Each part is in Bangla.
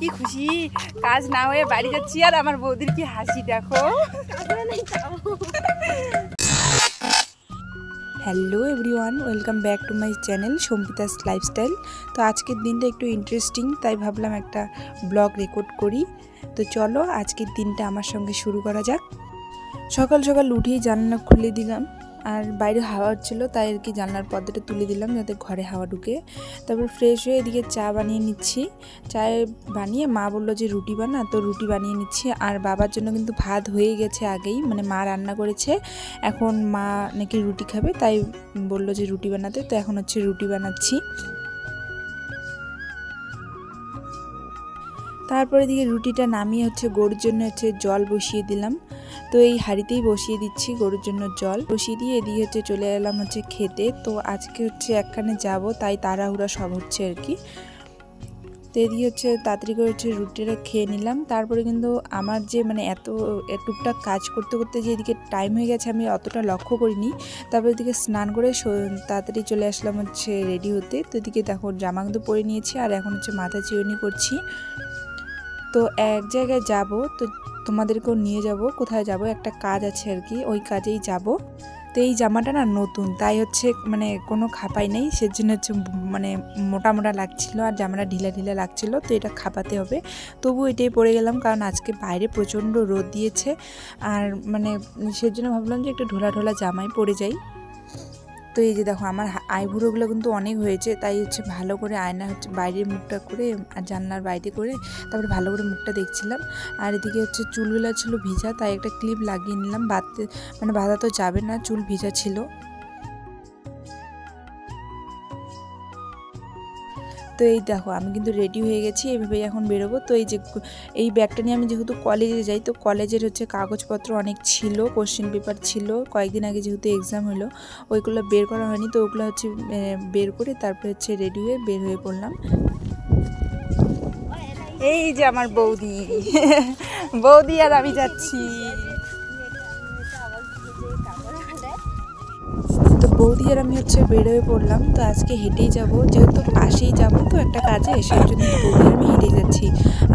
কি খুশি? কাজ না হয়ে বাড়ি যাচ্ছি আর আমার বৌদির কি হাসি, দেখো। Hello everyone welcome back to my channel Sampita's lifestyle তো আজকের দিনটা একটু ইন্টারেস্টিং তাই ভাবলাম একটা ব্লগ রেকর্ড করি। তো চলো আজকের দিনটা আমার সঙ্গে শুরু করা যাক। সকাল সকাল উঠেই জানলা খুলে দিলাম। আর বাইরে হাওয়া হচ্ছিল, তাই আর কি জানলার পর্দাটা তুলে দিলাম যাতে ঘরে হাওয়া ঢুকে। তারপর ফ্রেশ হয়ে এদিকে চা বানিয়ে নিচ্ছি। চায় বানিয়ে মা বলল যে রুটি বানা, তো রুটি বানিয়ে নিচ্ছি। আর বাবার জন্য কিন্তু ভাত হয়ে গেছে আগেই মানে মা রান্না করেছে। এখন মা নাকি রুটি খাবে, তাই বলল যে রুটি বানাতে, তো এখন হচ্ছে রুটি বানাচ্ছি। তারপরে দিকে রুটিটা নামিয়ে হচ্ছে গরুর জন্য হচ্ছে জল বসিয়ে দিলাম। তো এই হাঁড়িতেই বসিয়ে দিচ্ছি গরুর জন্য জল। বসিয়ে দিয়ে এদিকে হচ্ছে চলে এলাম হচ্ছে খেতে। তো আজকে হচ্ছে একখানে যাব, তাই তাড়াহুড়া সব হচ্ছে আর কি। তো এদিকে হচ্ছে তাড়াতাড়ি করে হচ্ছে রুটিটা খেয়ে নিলাম। তারপরে কিন্তু আমার যে মানে এত টুকটাক কাজ করতে করতে যে এদিকে টাইম হয়ে গেছে আমি অতটা লক্ষ্য করিনি। তারপরে এদিকে স্নান করে তাড়াতাড়ি চলে আসলাম হচ্ছে রেডি হতে। তো এদিকে দেখো জামা কিন্তু পরে নিয়েছি, আর এখন হচ্ছে মাথা চিরুনি করছি। তো এক জায়গায় যাব, তো তোমাদেরকেও নিয়ে যাব, কোথায় যাব, একটা কাজ আছে আর কি, ওই কাজেই যাব। তো এই জামাটা না নতুন, তাই হচ্ছে মানে কোনো খাপাই নেই, সেজন্য হচ্ছে মানে মোটা মোটা লাগছিল আর জামাটা ঢিলা ঢিলা লাগছিল, তো এটা খাপাতে হবে। তবু এটাই পরে গেলাম, কারণ আজকে বাইরে প্রচণ্ড রোদ দিয়েছে, আর মানে সেজন্য ভাবলাম যে একটু ঢোলা ঢোলা জামাই পরে যাই। তো এই যে দেখো, আমার আইবুড়োগুলো কিন্তু অনেক হয়েছে, তাই হচ্ছে ভালো করে আয়না হচ্ছে বাইরের মুখটা করে, আর জানলার বাইরে করে তারপরে ভালো করে মুখটা দেখছিলাম। আর এদিকে হচ্ছে চুলগুলো ছিল ভিজা, তাই একটা ক্লিপ লাগিয়ে নিলাম, বাঁধতে মানে বাঁধা তো যাবে না, চুল ভিজা ছিল। তো এই দেখো, আমি কিন্তু রেডি হয়ে গেছি এইভাবেই এখন বেরোবো। তো এই যে এই ব্যাগটা নিয়ে আমি যেহেতু কলেজে যাই, তো কলেজের হচ্ছে কাগজপত্র অনেক ছিল কোশ্চেন পেপার ছিল, কয়েকদিন আগে যেহেতু এক্সাম হলো, ওইগুলো বের করা হয়নি, তো ওগুলো হচ্ছে বের করে তারপরে হচ্ছে রেডি হয়ে বের হয়ে পড়লাম। এই যে আমার বৌদি বৌদি আর আমি যাচ্ছি। বৌদি আর আমি হচ্ছে বেরোয় পড়লাম, তো আজকে হেঁটেই যাব। যেহেতু পাশেই যাব, তো একটা কাজে, সেই জন্য বৌদি আমি হেঁটে যাচ্ছি।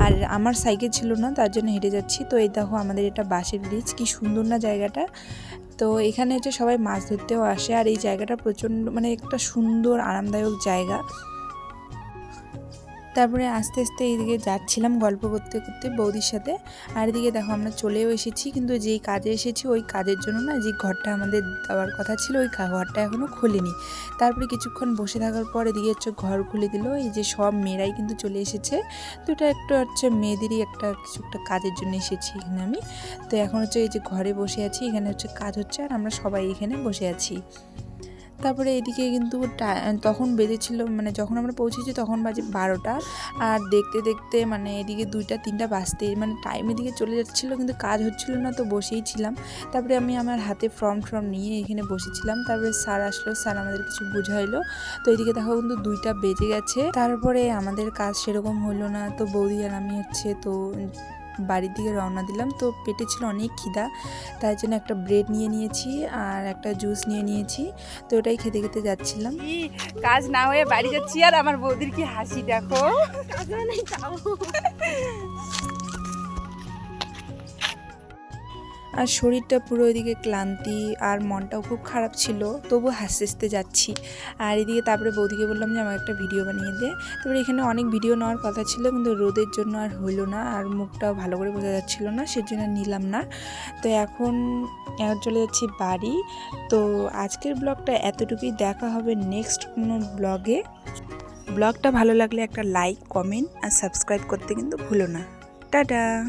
আর আমার সাইকেল ছিল না, তার জন্য হেঁটে যাচ্ছি। তো এই দেখো আমাদের এটা বাসের ব্রিজ কি সুন্দর না জায়গাটা। তো এখানে হচ্ছে সবাই মাছ ধরতেও আসে, আর এই জায়গাটা প্রচণ্ড মানে একটা সুন্দর, আরামদায়ক জায়গা। তারপরে আস্তে আস্তে এইদিকে যাচ্ছিলাম গল্প করতে করতে বৌদির সাথে। আর এদিকে দেখো আমরা চলেও এসেছি, কিন্তু যেই কাজে এসেছি ওই কাজের জন্য না যে ঘরটা আমাদের দেওয়ার কথা ছিল ওই ঘরটা এখনও খোলেনি। তারপরে কিছুক্ষণ বসে থাকার পর এদিকে হচ্ছে ঘর খুলে দিল, এই যে সব মেয়েরাই কিন্তু চলে এসেছে। তো এটা একটা হচ্ছে মেয়েদেরই একটা কিছু একটা কাজের জন্য এসেছি এখানে আমি। তো এখন হচ্ছে এই যে ঘরে বসে আছি, এখানে হচ্ছে কাজ হচ্ছে আর আমরা সবাই এখানে বসে আছি। তারপরে এদিকে কিন্তু তখন বেজেছিল মানে যখন আমরা পৌঁছেছি তখন বাজে বারোটা। আর দেখতে দেখতে মানে এদিকে দুইটা, তিনটা বাজতে মানে টাইম এদিকে চলে যাচ্ছিল কিন্তু কাজ হচ্ছিল না, তো বসেই ছিলাম। তারপরে আমি আমার হাতে ফর্ম ফর্ম নিয়ে এখানে বসেছিলাম। তারপরে স্যার আসলো স্যার আমাদের কিছু বুঝাইলো। তো এদিকে দেখো কিন্তু দুইটা বেজে গেছে। তারপরে আমাদের কাজ সেরকম হলো না, তো বৌদি আর আমি হচ্ছে তো বাড়ির দিকে রওনা দিলাম। তো পেটে ছিল অনেক খিদা তাই জন্য একটা ব্রেড নিয়ে নিয়েছি আর একটা জুস নিয়ে নিয়েছি। তো ওটাই খেতে খেতে যাচ্ছিলাম। কাজ না হয়ে বাড়ি যাচ্ছি আর আমার বৌদির কি হাসি দেখো। আর শরীরটা পুরো এদিকে ক্লান্তি আর মনটাও খুব খারাপ ছিল তবু হাসতে হাসতে যাচ্ছি। আর এদিকে তারপরে বৌদিকে বললাম যে আমার একটা ভিডিও বানিয়ে দে। তারপরে এখানে অনেক ভিডিও নেওয়ার কথা ছিল, কিন্তু রোদের জন্য আর হইল না, আর মুখটাও ভালো করে বোঝা যাচ্ছিল না, সেজন্য নিলাম না। তো এখন এখন চলে যাচ্ছি বাড়ি। তো আজকের ব্লগটা এতটুকুই, দেখা হবে নেক্সট কোনো ব্লগে। ব্লগটা ভালো লাগলে একটা লাইক কমেন্ট আর সাবস্ক্রাইব করতে কিন্তু ভুলো না। টাটা!